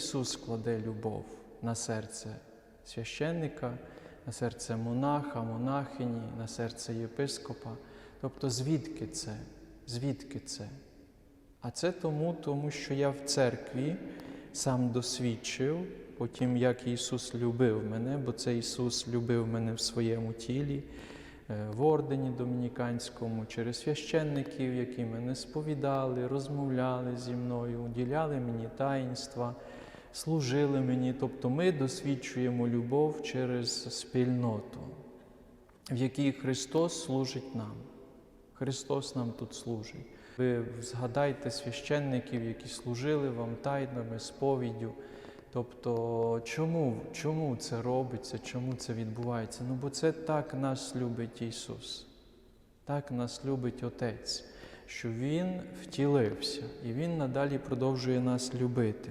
Ісус кладе любов на серце священника, на серце монаха, монахині, на серце єпископа. Тобто, звідки це? Звідки це? А це тому, тому що я в церкві сам досвідчив, потім як Ісус любив мене, бо це Ісус любив мене в своєму тілі, е, в ордені домініканському, через священників, які мене сповідали, розмовляли зі мною, уділяли мені таїнства, служили мені. Тобто ми досвідчуємо любов через спільноту, в якій Христос служить нам. Христос нам тут служить. Ви згадайте священників, які служили вам тайнами, сповіддю. Тобто, чому, чому це робиться, чому це відбувається? Ну, бо це так нас любить Ісус, так нас любить Отець, що Він втілився і Він надалі продовжує нас любити.